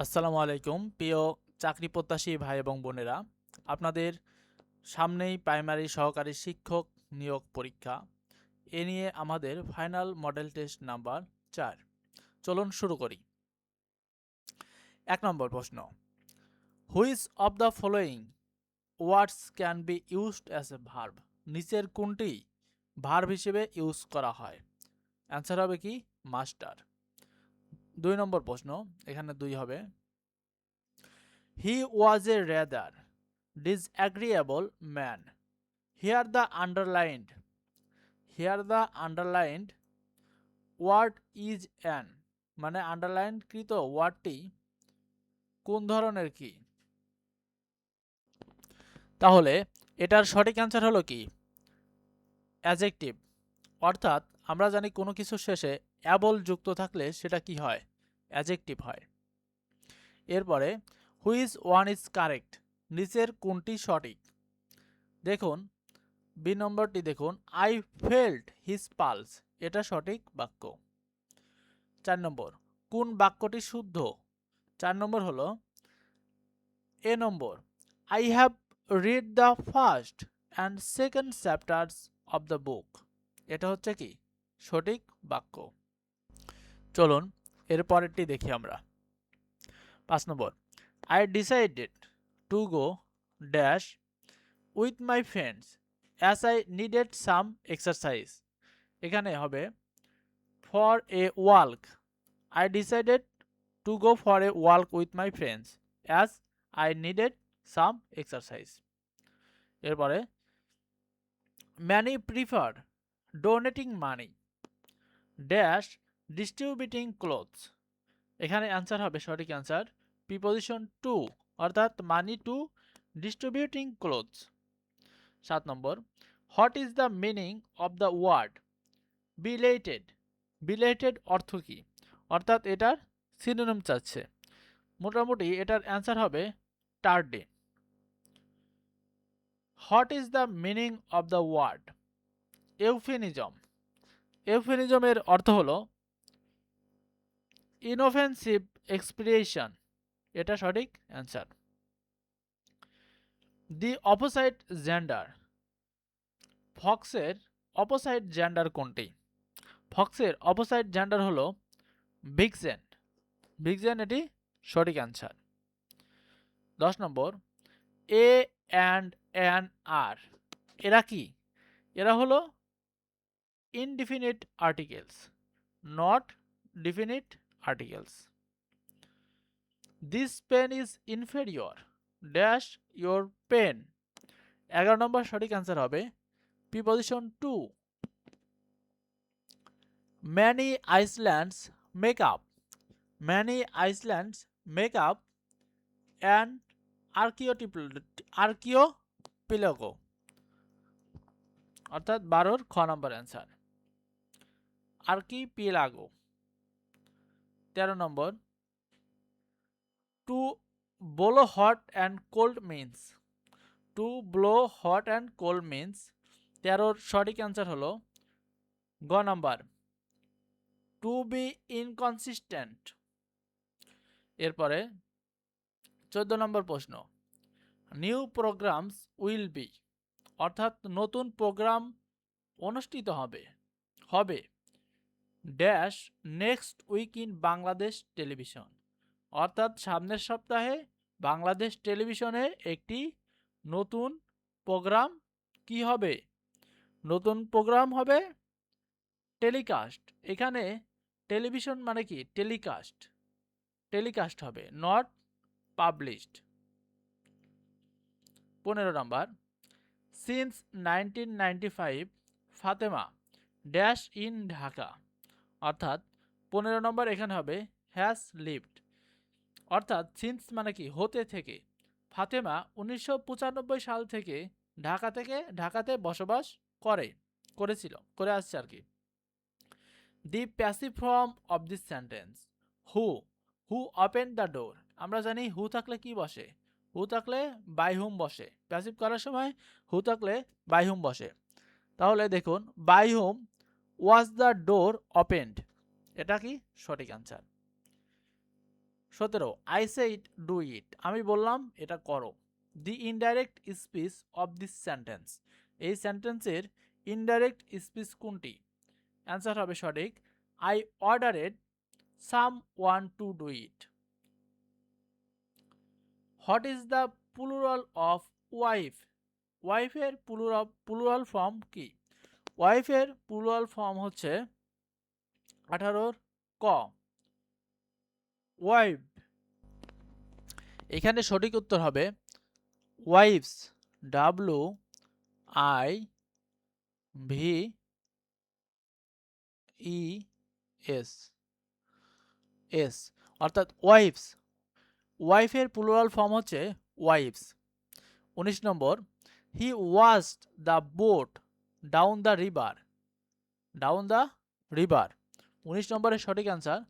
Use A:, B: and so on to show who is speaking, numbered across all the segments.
A: আসসালামু আলাইকুম। প্রিয় চাকরি প্রত্যাশী ভাই এবং বোনেরা, আপনাদের সামনেই প্রাইমারি সহকারী শিক্ষক নিয়োগ পরীক্ষা। এ নিয়ে আমাদের ফাইনাল মডেল টেস্ট নাম্বার চার। চলুন শুরু করি। এক নম্বর প্রশ্ন। Which of the following words can be used as a verb? নিচের কোনটি ভার্ব হিসেবে ইউজ করা হয়? অ্যান্সার হবে কি? মাস্টার। দুই নম্বর প্রশ্ন, এখানে দুই হবে। He was a rather disagreeable man here the underlined here the underlined word is an মানে আন্ডারলাইনকৃত ওয়ার্ডটি কোন ধরনের কি? তাহলে এটার সঠিক অ্যান্সার হলো কি? অ্যাজেক্টিভ অর্থাৎ আমরা জানি কোনো কিছু শেষে অ্যাবল যুক্ত থাকলে সেটা কি হয়? অ্যাজেক্টিভ হয়। এরপরে, হুইজ ওয়ান ইজ কারেক্ট? নিচের কোনটি সঠিক? দেখুন, বি নম্বরটি দেখুন। I felt his pulse. এটা সঠিক বাক্য। চার নম্বর, কোন বাক্যটি শুদ্ধ? চার নম্বর হলো, এ নম্বর, I have read the first and second chapters of the book. এটা হচ্ছে কি? সঠিক বাক্য। চলুন, এর পরেরটি দেখি আমরা। পাঁচ নম্বর। I decided to go dash with my friends as I needed some exercise এখানে হবে for a walk I decided to go for a walk with my friends as I needed some exercise এরপরে many prefer donating money dash distributing clothes এখানে answer হবে, সঠিক answer preposition two অর্থাৎ money to distributing clothes সাত নম্বর what is the meaning of the word belated belated অর্থ কী? অর্থাৎ এটার সিনোনিম চাচ্ছে। মোটামুটি এটার অ্যান্সার হবে টার্ডে what is the meaning of the word euphemism ইউফিনিজমের অর্থ হলো ইনোফেন্সিভ এক্সপ্রিয়েশন এটা সঠিক অ্যান্সার দি অপোসাইট জেন্ডার ফক্সের অপোসাইট জেন্ডার কোনটি? ফক্সের অপোসাইট জেন্ডার হলো ভিক্সেন ভিক্সেন এটি সঠিক অ্যান্সার দশ নম্বর এ অ্যান্ড অ্যান আর এরা কি? এরা হলো indefinite articles not definite articles. This pen is inferior dash your pen. এগারো নম্বর সঠিক অ্যান্সার হবে preposition to many islands make up many islands make up and আর্কিওটিপ archipelago অর্থাৎ বারোর খ নম্বর অ্যান্সার আর্কিপিলাগো তেরো নম্বর। To blow hot and cold means to blow hot and cold means তেরোর সঠিক অ্যান্সার হলো গ নাম্বার। টু বি ইনকনসিস্টেন্ট এরপরে চোদ্দ নম্বর প্রশ্ন নিউ প্রোগ্রামস উইল বি অর্থাৎ নতুন প্রোগ্রাম অনুষ্ঠিত হবে হবে। Dash next week in Bangladesh television অর্থাৎ সামনের সপ্তাহে বাংলাদেশ টেলিভিশনে একটি নতুন প্রোগ্রাম কি হবে? নতুন প্রোগ্রাম হবে টেলিকাস্ট এখানে টেলিভিশন মানে কি? টেলিকাস্ট টেলিকাস্ট হবে নট পাবলিশড পনেরো নম্বর। Since nineteen ninety five Fatema dash in Dhaka অর্থাৎ পনেরো নম্বর এখানে হবে হ্যাজ লিভড অর্থাৎ সিন্স মানে কি? হতে থেকে। ফাতেমা উনিশশো পঁচানব্বই সাল থেকে ঢাকা থেকে ঢাকাতে বসবাস করে, করেছিল, করে আসছে আর কি। The passive form of this sentence who who open the door আমরা জানি হু থাকলে কি বসে? হু থাকলে বাই হুম বসে? প্যাসিভ করার সময় হু থাকলে বাই হুম বসে। তাহলে দেখুন by whom was the door opened এটা কি সঠিক আনসার সতেরো I say it do it আমি বললাম, এটা করো। The indirect speech of this sentence এই সেন্টেন্সের ইনডাইরেক্ট স্পিচ কোনটি? অ্যান্সার হবে সঠিক I ordered someone to do it what is the plural of wife ওয়াইফের প্লুরাল প্লুরাল ফর্ম কি? ওয়াইফের প্লুরাল ফর্ম হচ্ছে আঠারোর ক। ওয়াইফ। এখানে সঠিক উত্তর হবে wife's, W I V E S. S, অর্থাৎ ওয়াইফস। ওয়াইফের প্লুরাল ফর্ম হচ্ছে ওয়াইফস। উনিশ নম্বর, he watched the boat down the river down the river উনিশ নম্বরের সঠিক অ্যান্সার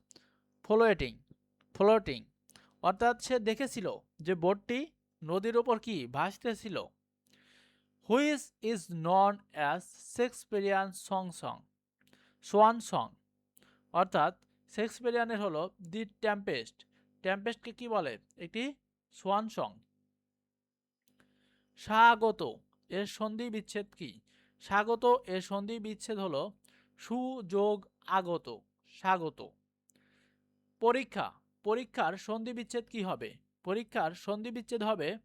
A: ফ্লোয়েটিং ফ্লোটিং অর্থাৎ সে দেখেছিল যে বোটটি নদীর ওপর কি ভাসতেছিল। Which is known as Shakespearean song song swan song অর্থাৎ শেক্সপিরিয়ানের হলো দি টেম্পেস্ট টেম্পেস্টকে কি বলে? একটি সোয়ান সং স্বাগত, এর সন্ধি বিচ্ছেদ কি? স্বাগত, এর সন্ধি বিচ্ছেদ হলো, সুযোগ আগত, স্বাগত। পরীক্ষা, পরীক্ষার সন্ধি বিচ্ছেদ কি হবে? পরীক্ষার সন্ধি বিচ্ছেদ হবে,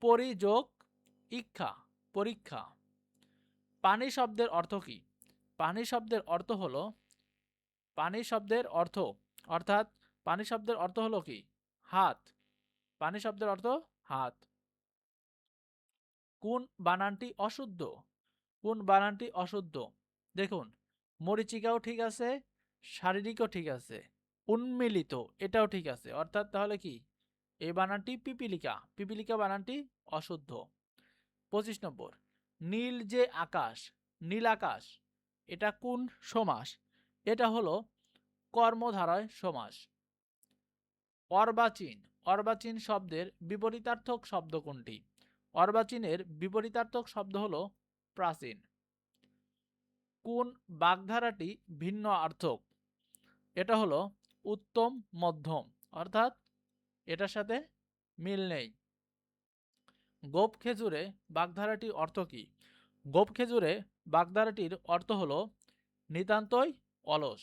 A: পরিযোগ ইচ্ছা পরীক্ষা। পানি শব্দের অর্থ কি? পানি শব্দের অর্থ হলো, পানি শব্দের অর্থ, অর্থাৎ পানি শব্দের অর্থ হলো কি? হাত। পানি শব্দের অর্থ হাত। কোন বানানটি অশুদ্ধ? কোন বানানটি অশুদ্ধ? দেখুন, মরিচিকাও ঠিক আছে, শারীরিকও ঠিক আছে, উন্মিলিত, এটাও ঠিক আছে। অর্থাৎ তাহলে কি? এই বানানটি পিপিলিকা পিপিলিকা বানানটি অশুদ্ধ। পঁচিশ নম্বর, নীল যে আকাশ, নীল আকাশ, এটা কোন সমাস? এটা হলো কর্মধারায় সমাস। অর্বাচীন অর্বাচীন শব্দের বিপরীতার্থক শব্দ কোনটি? অর্বাচীনের বিপরীতার্থক শব্দ হলো প্রাচীন। কোন বাগধারাটি ভিন্ন আর্থক? এটা হলো উত্তম, মধ্যম, অর্থাৎ এটার সাথে মিল নেই। গোপ খেজুরে বাগধারাটি অর্থ কি? গোপ খেজুরে বাগধারাটির অর্থ হলো নিতান্তই অলস।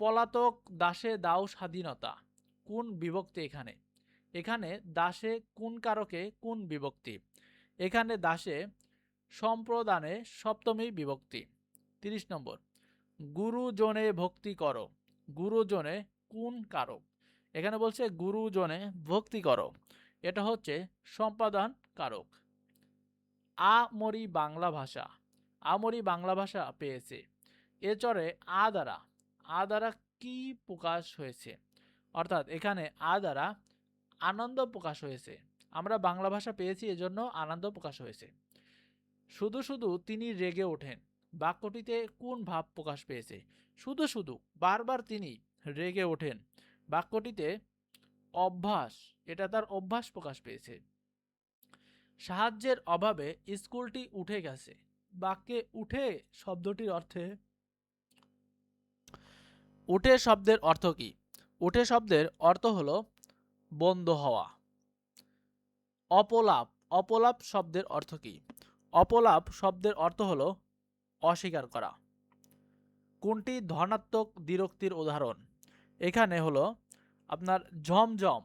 A: পলাতক দাসে দাও স্বাধীনতা, কোন বিভক্তি এখানে? এখানে দাসে কোন কারকে কোন বিভক্তি? এখানে দাসে সম্প্রদানে সপ্তমী বিভক্তি। তিরিশ নম্বর, গুরুজনে ভক্তি করো। গুরুজনে কোন কারক এখানে বলছে গুরুজনে ভক্তি করো। এটা হচ্ছে সম্পাদন কারক। আমরি বাংলা ভাষা। আমরি বাংলা ভাষা পেয়েছে। এচরে আ দ্বারা। আ দ্বারা কি প্রকাশ হয়েছে? অর্থাৎ এখানে আ দ্বারা আনন্দ প্রকাশ হয়েছে। আমরা বাংলা ভাষা পেয়েছি এজন্য আনন্দ প্রকাশ হয়েছে। শুধু শুধু তিনি রেগে ওঠেন। বাক্যটিতে কোন ভাব প্রকাশ পেয়েছে? শুধু শুধু, বারবার তিনি রেগে ওঠেন। বাক্যটিতে অভ্যাস, এটা তার অভ্যাস প্রকাশ পেয়েছে। সাহায্যের অভাবে স্কুলটি উঠে গেছে। বাক্যে উঠে শব্দটির অর্থে উঠে শব্দের অর্থ কি? উঠে শব্দের অর্থ হলো বন্ধ হওয়া। অপলাপ অপলাপ শব্দের অর্থ কি? অপলাপ শব্দের অর্থ হলো অস্বীকার করা। কোনটি ধনাত্মক দ্বিরক্তির উদাহরণ? এখানে হলো আপনার ঝমঝম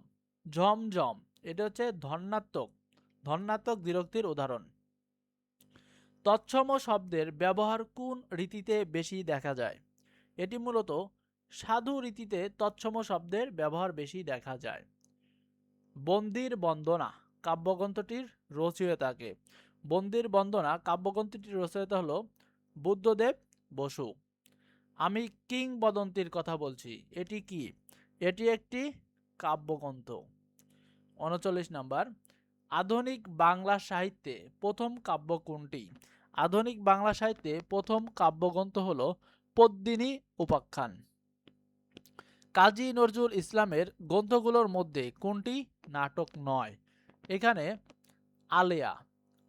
A: ঝমঝম, এটা হচ্ছে ধনাত্মক ধনাত্মক দ্বিরক্তির উদাহরণ। তৎসম শব্দের ব্যবহার কোন রীতিতে বেশি দেখা যায়? এটি মূলত সাধু রীতিতে তৎসম শব্দের ব্যবহার বেশি দেখা যায়। বন্দির বন্দনা। কাব্যগ্রন্থটির রচয়িতাকে। বন্দির বন্দনা কাব্যগ্রন্থটির রচয়িতা হলো বুদ্ধদেব বসু। আমি কিংবদন্তির কথা বলছি, এটি কি? এটি একটি কাব্যগ্রন্থ। উনচল্লিশ নাম্বার, আধুনিক বাংলা সাহিত্যে প্রথম কাব্য কোনটি? আধুনিক বাংলা সাহিত্যে প্রথম কাব্যগ্রন্থ হল পদ্মিনী উপাখ্যান। কাজী নজরুল ইসলামের গ্রন্থগুলোর মধ্যে কোনটি নাটক নয়? এখানে আলেয়া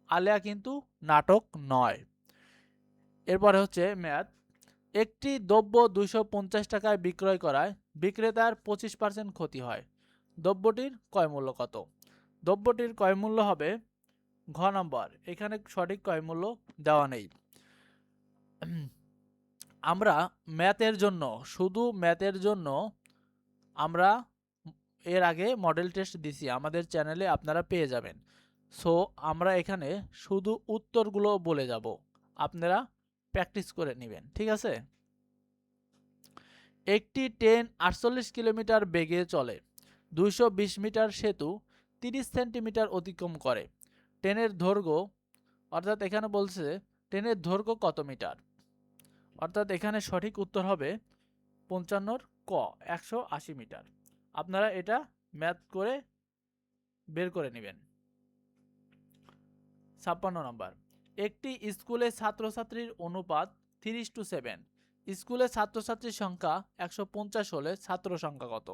A: আলেয়া কিন্তু নাটক নয়। এরপরে হচ্ছে ম্যাথ। একটি দ্রব্য দুইশো পঞ্চাশ টাকায় বিক্রয় করায় বিক্রেতার পঁচিশ পার্সেন্ট ক্ষতি হয়। দ্রব্যটির ক্রয় মূল্য কত? দ্রব্যটির ক্রয় মূল্য হবে ঘ নম্বর। এখানে সঠিক ক্রয় মূল্য দেওয়া নেই। আমরা ম্যাথের জন্য, শুধু ম্যাথের জন্য আমরা এর আগে মডেল টেস্ট দিছি, আমাদের চ্যানেলে আপনারা পেয়ে যাবেন। সো আমরা এখানে শুধু উত্তরগুলো বলে যাব। আপনারা প্র্যাকটিস করে নেবেন, ঠিক আছে? একটি ট্রেন আটচল্লিশ কিলোমিটার বেগে চলে, দুইশো বিশ মিটার সেতু তিরিশ সেন্টিমিটার অতিক্রম করে। ট্রেনের দৈর্ঘ্য, অর্থাৎ এখানে বলছে ট্রেনের দৈর্ঘ্য কত মিটার? অর্থাৎ এখানে সঠিক উত্তর হবে পঞ্চান্নর ক, একশো আশি মিটার। আপনারা এটা ম্যাথ করে বের করে নেবেন। ছাপ্পান্ন নম্বর। একটি স্কুলে ছাত্রছাত্রীর অনুপাত তিরিশ টু সেভেন স্কুলে ছাত্রছাত্রীর সংখ্যা একশো পঞ্চাশ হলে ছাত্র সংখ্যা কত?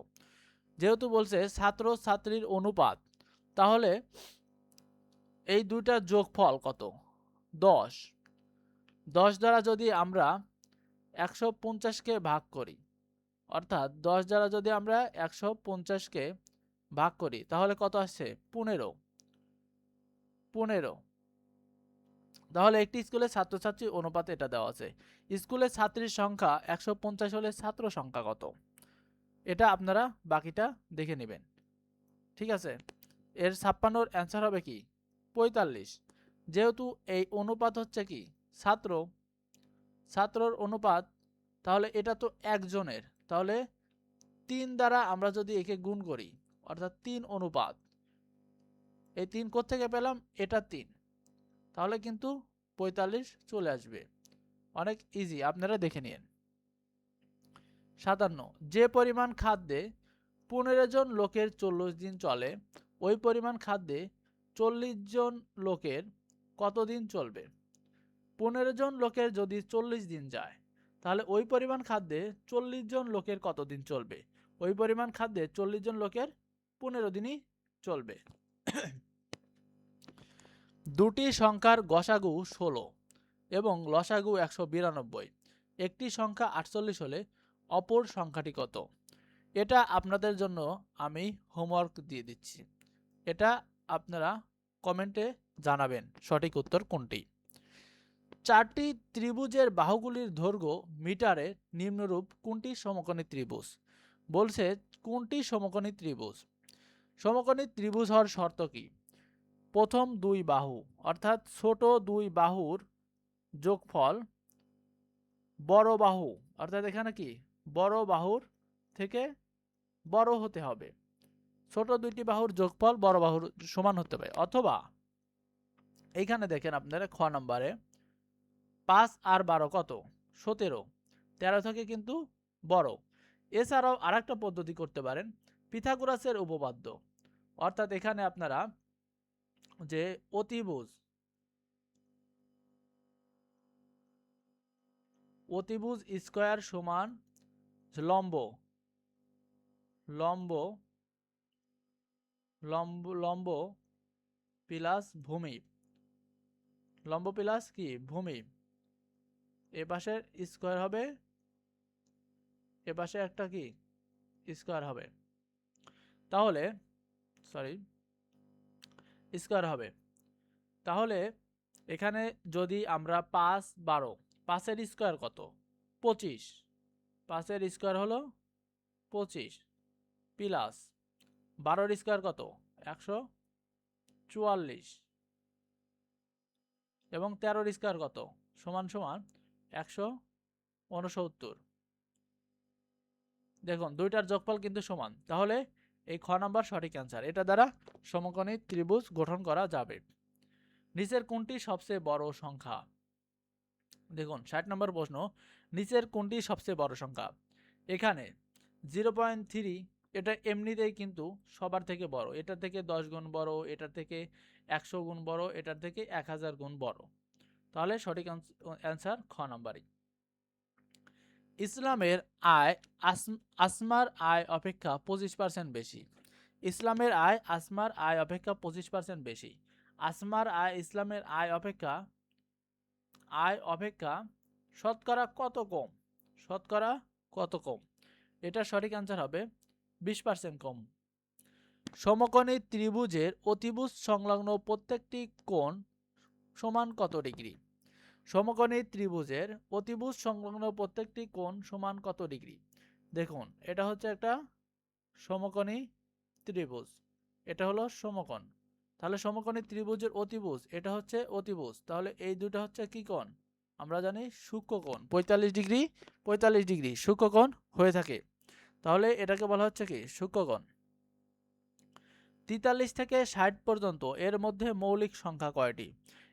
A: যেহেতু বলছে ছাত্র ছাত্রীর অনুপাত, তাহলে এই দুইটার যোগফল কত? দশ। দশ দ্বারা যদি আমরা একশো পঞ্চাশকে ভাগ করি অর্থাৎ দশ দ্বারা যদি আমরা একশো পঞ্চাশকে ভাগ করি, তাহলে কত আসছে? পনেরো। পনেরো। তাহলে একটি স্কুলে ছাত্রছাত্রী অনুপাত এটা দেওয়া আছে। স্কুলে ছাত্রীর সংখ্যা একশো পঞ্চাশ হলে ছাত্র সংখ্যা কত? এটা আপনারা বাকিটা দেখে নেবেন। ঠিক আছে? এর ছাপ্পান্নর অ্যান্সার হবে কি? পঁয়তাল্লিশ। যেহেতু এই অনুপাত হচ্ছে কি? ছাত্র। ছাত্রর অনুপাত, তাহলে এটা তো একজনের। তাহলে তিন দ্বারা আমরা যদি একে গুণ করি, অর্থাৎ তিন অনুপাত, এই তিন থেকে পেলাম? এটা তিন। তাহলে কিন্তু পঁয়তাল্লিশ চলে আসবে। অনেক ইজি আপনারা দেখে নিন। সাতান্ন, যে পরিমাণ খাদ্যে পনেরো জন লোকের চল্লিশ দিন চলে, ওই পরিমাণ খাদ্যে চল্লিশ জন লোকের কতদিন চলবে? পনেরো জন লোকের যদি চল্লিশ দিন যায় তাহলে ওই পরিমাণ খাদ্যে চল্লিশ জন লোকের কতদিন চলবে? ওই পরিমাণ খাদ্যে চল্লিশ জন লোকের পনেরো দিনই চলবে। দুটি সংখ্যার গসাগু ষোলো এবং লসাগু একশো বিরানব্বই। একটি সংখ্যা আটচল্লিশ হলে অপর সংখ্যাটি কত? এটা আপনাদের জন্য আমি হোমওয়ার্ক দিয়ে দিচ্ছি। এটা আপনারা কমেন্টে জানাবেন সঠিক উত্তর কোনটি? চারটি ত্রিভুজের বাহুগুলির দৈর্ঘ্য মিটারে নিম্নরূপ কোনটি সমকোণী ত্রিভুজ? বলছে কোনটি সমকোণী ত্রিভুজ? সমকোণী ত্রিভুজ হওয়ার শর্ত কি? প্রথম দুই বাহু, অর্থাৎ ছোট দুই বাহুর যোগফল বড় বাহু, অর্থাৎ এখানে কি? বড় বাহুর থেকে বড় হতে হবে। ছোট দুইটি বাহুর যোগফল বড় বাহুর সমান হতে হবে। অথবা এইখানে দেখেন আপনারা খ নম্বরে পাঁচ আর বারো কত? সতেরো। তেরো থেকে কিন্তু বড়। এছাড়াও আর একটা পদ্ধতি করতে পারেন, পিথাগোরাসের উপপাদ্য। অর্থাৎ এখানে আপনারা যে অতিভুজ অতিভুজ স্কোয়ার সমান লম্ব লম্ব লম্ব লম্ব প্লাস ভূমি। লম্ব প্লাস কি? ভূমি। এ পাশের স্কোয়ার হবে, এ পাশে একটা কি? স্কোয়ার হবে। তাহলে সরি স্কোয়ার হবে। তাহলে, এখানে যদি আমরা পাঁচ বারো, পাঁচের স্কোয়ার কত? পঁচিশ। পাঁচের স্কোয়ার হলো পঁচিশ প্লাস বারোর স্কোয়ার কত? একশো চুয়াল্লিশ। এবং তেরোর স্কোয়ার কত? সমান সমান একশো উনসত্তর দেখুন, দুইটার যোগফল কিন্তু সমান। তাহলে এই খ নাম্বার সঠিক অ্যান্সার এটা দ্বারা সমকোণী ত্রিভুজ গঠন করা যাবে। নিচের কোনটি সবচেয়ে বড় সংখ্যা? দেখুন, ষাট নম্বর প্রশ্ন। নিচের কোনটি সবচেয়ে বড় সংখ্যা? এখানে জিরো পয়েন্ট থ্রি, এটা এমনিতেই কিন্তু সবার থেকে বড়। এটা থেকে দশ গুণ বড়, এটা থেকে একশো গুণ বড় এটার থেকে এক হাজার গুণ বড়। তাহলে সঠিক অ্যান্সার খ নাম্বারই। ইসলামের আয় আসমার আয় অপেক্ষা পঁচিশ পার্সেন্ট বেশি। ইসলামের আয় আসমার আয় অপেক্ষা পঁচিশ পার্সেন্ট বেশি। আসমার আয় ইসলামের আয় অপেক্ষা আয় অপেক্ষা শতকরা কত কম? শতকরা কত কম? এটা সঠিক অ্যান্সার হবে বিশ পার্সেন্ট কম। সমকোণী ত্রিভুজের অতিভুজ সংলগ্ন প্রত্যেকটি কোণ সমান কত ডিগ্রি? সমকোণী ত্রিভুজের অতিভুজ সংলগ্ন প্রত্যেকটি কোণ সমান কত ডিগ্রি? দেখুন, এটা হচ্ছে একটা সমকোণী ত্রিভুজ। এটা হলো সমকোণ। তাহলে সমকোণী ত্রিভুজের অতিভুজ, এটা হচ্ছে অতিভুজ। তাহলে এই দুটো হচ্ছে কি কোণ? আমরা জানি সূক্ষ্মকোণ পঁয়তাল্লিশ ডিগ্রি পঁয়তাল্লিশ ডিগ্রি সূক্ষ্মকোণ হয়ে থাকে। তাহলে এটাকে বলা হচ্ছে কি? সূক্ষ্মকোণ তেতাল্লিশ থেকে ষাট পর্যন্ত এর মধ্যে মৌলিক সংখ্যা কয়টি?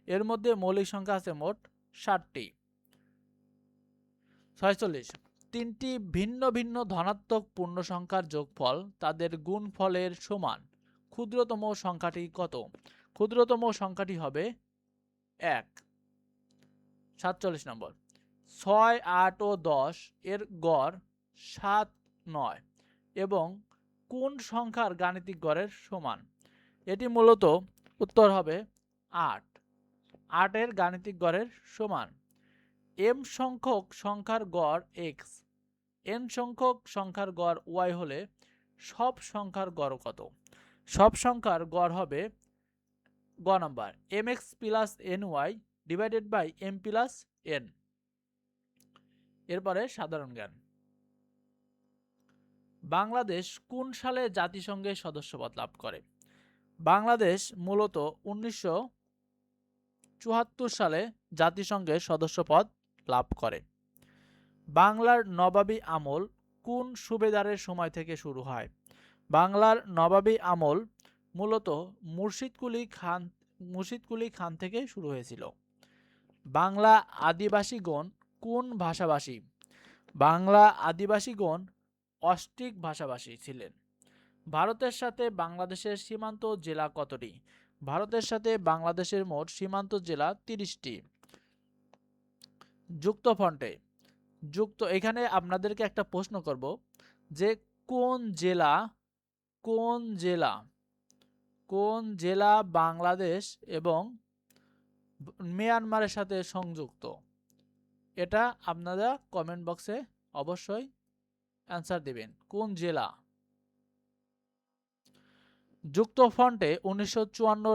A: এর মধ্যে মৌলিক সংখ্যা আছে মোট ষাটটি। ছয়চল্লিশ। তিনটি ভিন্ন ভিন্ন ধনাত্মক পূর্ণ সংখ্যার যোগফল তাদের গুণফলের সমান। ক্ষুদ্রতম সংখ্যাটি কত? ক্ষুদ্রতম সংখ্যাটি হবে এক। সাতচল্লিশ নম্বর। ছয়, আট ও দশ এর গড় সাত, নয় এবং কোন সংখ্যার গাণিতিক গড়ের সমান? এটি মূলত উত্তর হবে আট। আটের গাণিতিক গড়ের সমান। এম সংখ্যক সংখ্যার গড় এক্স এন সংখ্যক সংখ্যার গড় ওয়াই হলে সব সংখ্যার গড় কত? সব সংখ্যার গড় হবে গ number M X plus N Y divided by M plus N এরপরে সাধারণ জ্ঞান। বাংলাদেশ কোন সালে জাতিসংঘের সদস্যপদ লাভ করে? বাংলাদেশ মূলত উনিশশো চুয়াত্তর সালে জাতিসংঘের সদস্যপদ লাভ করে। বাংলার নবাবী আমল কোন সুবেদারের সময় থেকে শুরু হয়? বাংলার নবাবী আমল মূলত মুর্শিদকুলি খান মুর্শিদকুলি খান থেকে শুরু হয়েছিল। বাংলা আদিবাসীগণ কোন ভাষাভাষী? বাংলা আদিবাসীগণ অস্ট্রিক ভাষাভাষী ছিলেন। ভারতের সাথে বাংলাদেশের সীমান্ত জেলা কতটি? ভারতের সাথে বাংলাদেশের মোট সীমান্ত জেলা তিরিশটি। যুক্ত ফন্টে। যুক্ত, এখানে আপনাদেরকে একটা প্রশ্ন করব যে কোন জেলা কোন জেলা কোন জেলা বাংলাদেশ এবং মিয়ানমারের সাথে সংযুক্ত? এটা আপনারা কমেন্ট বক্সে অবশ্যই অ্যান্সার দিবেন। কোন জেলা? যুক্ত ফ্রন্টে উনিশশো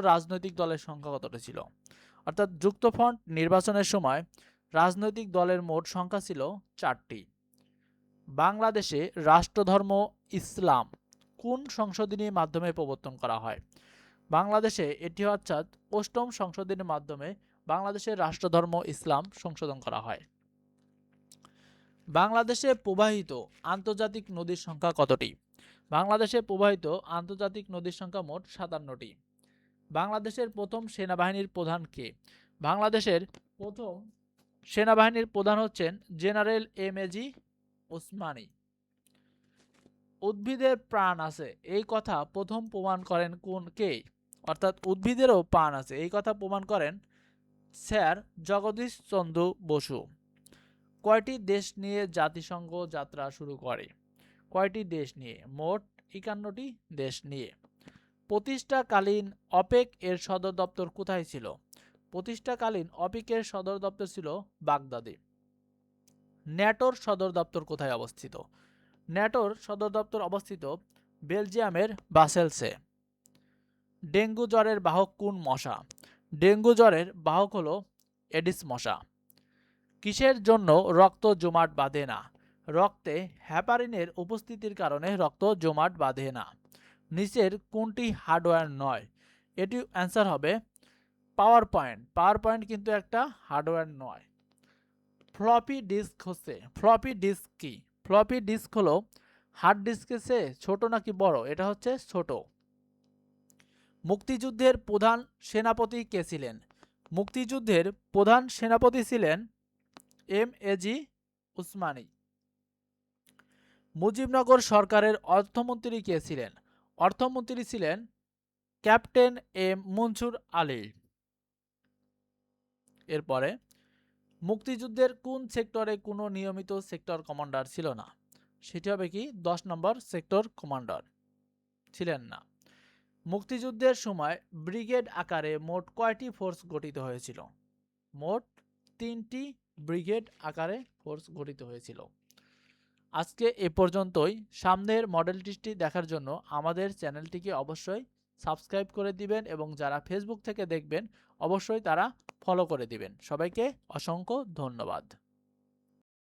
A: রাজনৈতিক দলের সংখ্যা কতটা ছিল? অর্থাৎ যুক্ত ফ্রন্ট নির্বাচনের সময় রাজনৈতিক দলের মোট সংখ্যা ছিল চারটি। বাংলাদেশে রাষ্ট্রধর্ম ইসলাম কোন সংশোধনীর মাধ্যমে প্রবর্তন করা হয়? বাংলাদেশে এটি অর্থাৎ অষ্টম সংশোধনীর মাধ্যমে বাংলাদেশের রাষ্ট্রধর্ম ইসলাম সংশোধন করা হয়। বাংলাদেশে প্রবাহিত আন্তর্জাতিক নদীর সংখ্যা কতটি? বাংলাদেশে প্রবাহিত আন্তর্জাতিক নদীর সংখ্যা মোট সাতান্নটি। বাংলাদেশের প্রথম সেনাবাহিনীর প্রধান কে? বাংলাদেশের প্রথম সেনাবাহিনীর প্রধান হচ্ছেন জেনারেল এম এজি ওসমানী। উদ্ভিদের প্রাণ আছে, এই কথা প্রথম প্রমাণ করেন কোন কে? অর্থাৎ উদ্ভিদেরও প্রাণ আছে, এই কথা প্রমাণ করেন স্যার জগদীশ চন্দ্র বসু। কয়টি দেশ নিয়ে জাতিসংঘ যাত্রা শুরু করে? কয়টি দেশ নিয়ে? মোট একান্নটি দেশ নিয়ে। প্রতিষ্ঠাকালীন অপেক এর সদর দপ্তর কোথায় ছিল? প্রতিষ্ঠাকালীন অপিকের সদর দপ্তর ছিল বাগদাদে। ন্যাটোর সদর দপ্তর কোথায় অবস্থিত? ন্যাটোর সদর দপ্তর অবস্থিত বেলজিয়ামের বাসেলসে। ডেঙ্গু জ্বরের বাহক কোন মশা? ডেঙ্গু জ্বরের বাহক হলো এডিস মশা। কিসের জন্য রক্ত জমাট বাঁধে না? রক্তে হ্যাপারিনের উপস্থিতির কারণে রক্ত জমাট বাঁধে না। নিচের কোনটি হার্ডওয়্যার নয়? এটি অ্যান্সার হবে পাওয়ার পয়েন্ট। পাওয়ার পয়েন্ট কিন্তু একটা হার্ডওয়্যার নয়। ফ্লপি ডিস্ক হচ্ছে, ফ্লপি ডিস্ক কি? ফ্লপি ডিস্ক হলো হার্ড ডিস্কের চেয়ে ছোট নাকি বড়? এটা হচ্ছে ছোট। মুক্তিযুদ্ধের প্রধান সেনাপতি কে ছিলেন? মুক্তিযুদ্ধের প্রধান সেনাপতি ছিলেন এম এজি উসমানী। মুজিবনগর সরকারের অর্থমন্ত্রী কে ছিলেন? অর্থমন্ত্রী ছিলেন ক্যাপ্টেন এম মনসুর আলী। এরপরে, মুক্তিযুদ্ধের কোন সেক্টরে কোনো নিয়মিত সেক্টর কমান্ডার ছিল না? সেটি হবে কি? দশ নম্বর সেক্টর কমান্ডার ছিলেন না। মুক্তিযুদ্ধের সময় ব্রিগেড আকারে মোট কয়টি ফোর্স গঠিত হয়েছিল? মোট তিনটি ব্রিগেড আকারে ফোর্স গঠিত হয়েছিল। আজকে এ পর্যন্তই। সামনের মডেল টেস্টটি দেখার জন্য আমাদের চ্যানেলটিকে অবশ্যই সাবস্ক্রাইব করে দিবেন এবং যারা ফেসবুক থেকে দেখবেন, অবশ্যই তারা ফলো করে দিবেন। সবাইকে অসংখ্য ধন্যবাদ।